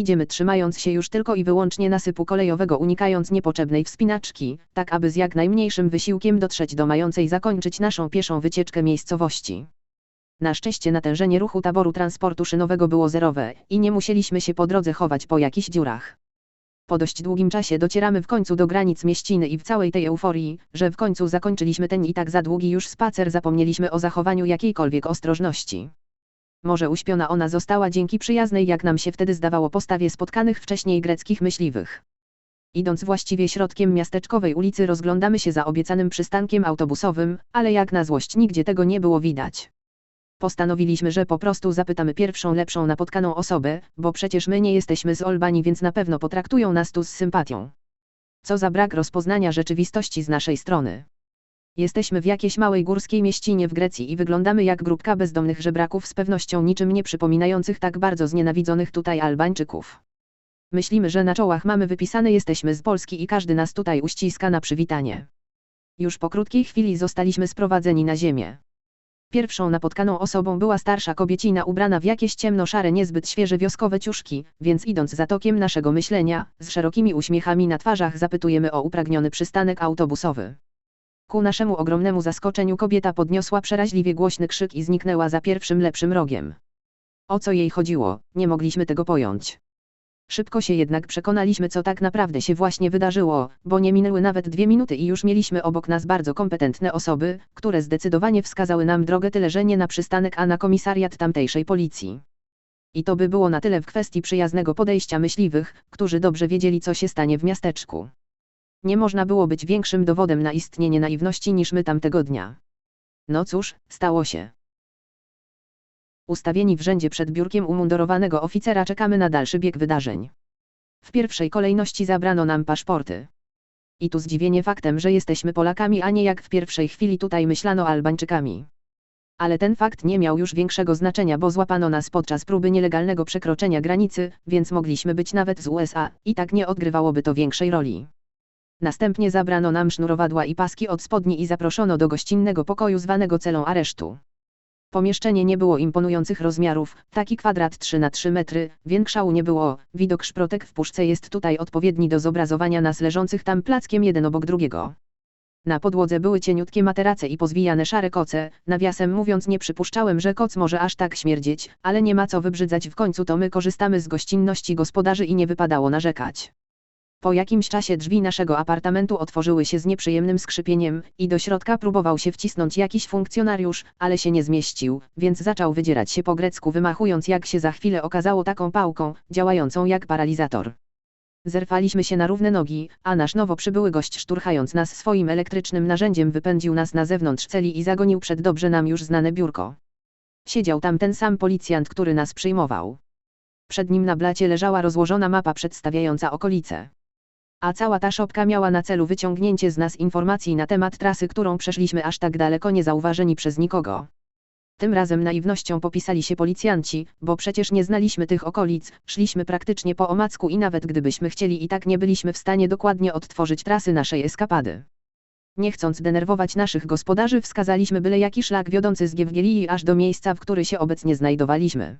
Idziemy trzymając się już tylko i wyłącznie nasypu kolejowego unikając niepotrzebnej wspinaczki, tak aby z jak najmniejszym wysiłkiem dotrzeć do mającej zakończyć naszą pieszą wycieczkę miejscowości. Na szczęście natężenie ruchu taboru transportu szynowego było zerowe i nie musieliśmy się po drodze chować po jakichś dziurach. Po dość długim czasie docieramy w końcu do granic mieściny i w całej tej euforii, że w końcu zakończyliśmy ten i tak za długi już spacer zapomnieliśmy o zachowaniu jakiejkolwiek ostrożności. Może uśpiona ona została dzięki przyjaznej jak nam się wtedy zdawało postawie spotkanych wcześniej greckich myśliwych. Idąc właściwie środkiem miasteczkowej ulicy rozglądamy się za obiecanym przystankiem autobusowym, ale jak na złość nigdzie tego nie było widać. Postanowiliśmy, że po prostu zapytamy pierwszą lepszą napotkaną osobę, bo przecież my nie jesteśmy z Olbanii, więc na pewno potraktują nas tu z sympatią. Co za brak rozpoznania rzeczywistości z naszej strony. Jesteśmy w jakiejś małej górskiej mieścinie w Grecji i wyglądamy jak grupka bezdomnych żebraków z pewnością niczym nie przypominających tak bardzo znienawidzonych tutaj Albańczyków. Myślimy, że na czołach mamy wypisane jesteśmy z Polski i każdy nas tutaj uściska na przywitanie. Już po krótkiej chwili zostaliśmy sprowadzeni na ziemię. Pierwszą napotkaną osobą była starsza kobiecina ubrana w jakieś ciemno-szare niezbyt świeże wioskowe ciuszki, więc idąc za tokiem naszego myślenia, z szerokimi uśmiechami na twarzach zapytujemy o upragniony przystanek autobusowy. Ku naszemu ogromnemu zaskoczeniu kobieta podniosła przeraźliwie głośny krzyk i zniknęła za pierwszym lepszym rogiem. O co jej chodziło, nie mogliśmy tego pojąć. Szybko się jednak przekonaliśmy co tak naprawdę się właśnie wydarzyło, bo nie minęły nawet dwie minuty i już mieliśmy obok nas bardzo kompetentne osoby, które zdecydowanie wskazały nam drogę tyle że nie na przystanek a na komisariat tamtejszej policji. I to by było na tyle w kwestii przyjaznego podejścia myśliwych, którzy dobrze wiedzieli co się stanie w miasteczku. Nie można było być większym dowodem na istnienie naiwności niż my tamtego dnia. No cóż, stało się. Ustawieni w rzędzie przed biurkiem umundurowanego oficera czekamy na dalszy bieg wydarzeń. W pierwszej kolejności zabrano nam paszporty. I tu zdziwienie faktem, że jesteśmy Polakami, a nie jak w pierwszej chwili tutaj myślano Albańczykami. Ale ten fakt nie miał już większego znaczenia, bo złapano nas podczas próby nielegalnego przekroczenia granicy, więc mogliśmy być nawet z USA, i tak nie odgrywałoby to większej roli. Następnie zabrano nam sznurowadła i paski od spodni i zaproszono do gościnnego pokoju zwanego celą aresztu. Pomieszczenie nie było imponujących rozmiarów, taki kwadrat 3 na 3 metry, większału nie było, widok szprotek w puszce jest tutaj odpowiedni do zobrazowania nas leżących tam plackiem jeden obok drugiego. Na podłodze były cieniutkie materace i pozwijane szare koce, nawiasem mówiąc nie przypuszczałem, że koc może aż tak śmierdzieć, ale nie ma co wybrzydzać w końcu to my korzystamy z gościnności gospodarzy i nie wypadało narzekać. Po jakimś czasie drzwi naszego apartamentu otworzyły się z nieprzyjemnym skrzypieniem i do środka próbował się wcisnąć jakiś funkcjonariusz, ale się nie zmieścił, więc zaczął wydzierać się po grecku wymachując jak się za chwilę okazało taką pałką, działającą jak paralizator. Zerwaliśmy się na równe nogi, a nasz nowo przybyły gość szturchając nas swoim elektrycznym narzędziem wypędził nas na zewnątrz celi i zagonił przed dobrze nam już znane biurko. Siedział tam ten sam policjant, który nas przyjmował. Przed nim na blacie leżała rozłożona mapa przedstawiająca okolice a cała ta szopka miała na celu wyciągnięcie z nas informacji na temat trasy, którą przeszliśmy aż tak daleko niezauważeni przez nikogo. Tym razem naiwnością popisali się policjanci, bo przecież nie znaliśmy tych okolic, szliśmy praktycznie po omacku i nawet gdybyśmy chcieli i tak nie byliśmy w stanie dokładnie odtworzyć trasy naszej eskapady. Nie chcąc denerwować naszych gospodarzy wskazaliśmy byle jaki szlak wiodący z Giewgielii aż do miejsca, w którym się obecnie znajdowaliśmy.